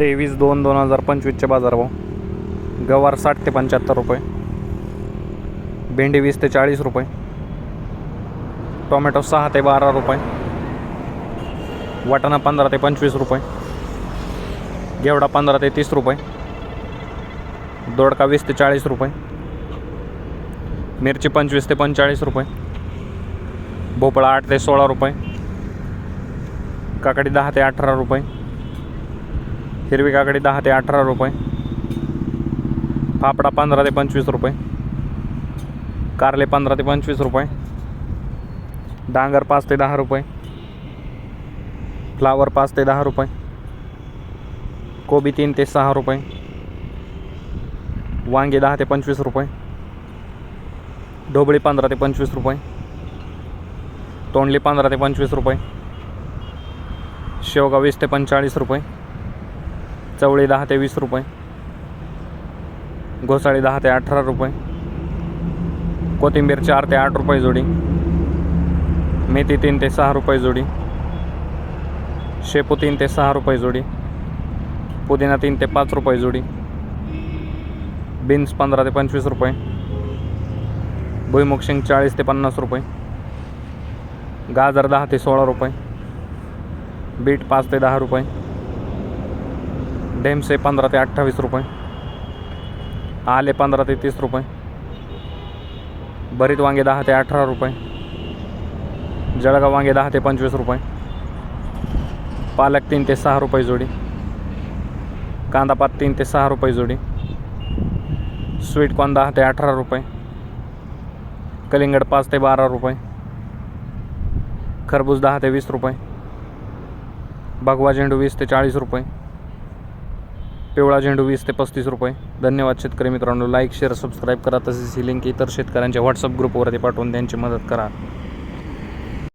तेवीस दोन दोन हजार पंचवीसचे बाजारभाव. गवार साठ ते पंच्याहत्तर रुपये. भेंडी वीस ते चाळीस रुपये. टोमॅटो सहा ते बारा रुपये. वाटाणा पंधरा ते पंचवीस रुपये. घेवडा पंधरा ते तीस रुपये. दोडका वीस ते चाळीस रुपये. मिरची पंचवीस ते पंचेचाळीस रुपये. भोपळा आठ ते सोळा रुपये. काकडी दहा ते अठरा रुपये. हिरवी काकडी दहा ते अठरा रुपये. फापडा पंधरा ते पंचवीस रुपये. कारले पंधरा ते पंचवीस रुपये. डांगर पाच ते दहा रुपये. फ्लावर पाच ते दहा रुपये. कोबी तीन ते सहा रुपये. वांगे दहा ते पंचवीस रुपये. ढोबळी पंधरा ते पंचवीस रुपये. तोंडली पंधरा ते पंचवीस रुपये. शेवगा वीस ते पंचेचाळीस रुपये. चवळी दहा ते वीस रुपये. घोसाळी दहा ते अठरा रुपये. कोथिंबीर चार ते आठ रुपये जोडी. मेथी तीन ते सहा रुपये जोडी. शेपू तीन ते सहा रुपये जोडी. पुदिना तीन ते पाच रुपये जोडी. बीन्स पंधरा ते पंचवीस रुपये. भुईमुग शेंग चाळीस ते पन्नास रुपये. गाजर दहा ते सोळा रुपये. बीट पाच ते दहा रुपये. डेमसे पंधरा ते अठ्ठावीस रुपये. आले पंधरा ते तीस रुपये. भरीत वांगे दहा ते अठरा रुपये. जळगाव वांगे दहा ते पंचवीस रुपये. पालक तीन ते सहा रुपये जोडी. कांदापात तीन ते सहा रुपये जोडी. स्वीट कॉर्न दहा ते अठरा रुपये. कलिंगड पाच ते बारा रुपये. खरबूज दहा ते वीस रुपये. भगवा झेंडू वीस ते चाळीस रुपये. पिवळा झेंडू वीस ते पस्तीस रुपये. धन्यवाद शेतकरी मित्रांनो. लाईक शेअर सबस्क्राईब करा. तसेच ही लिंक इतर शेतकऱ्यांच्या व्हॉट्सअप ग्रुपवरती पाठवून त्यांची मदत करा.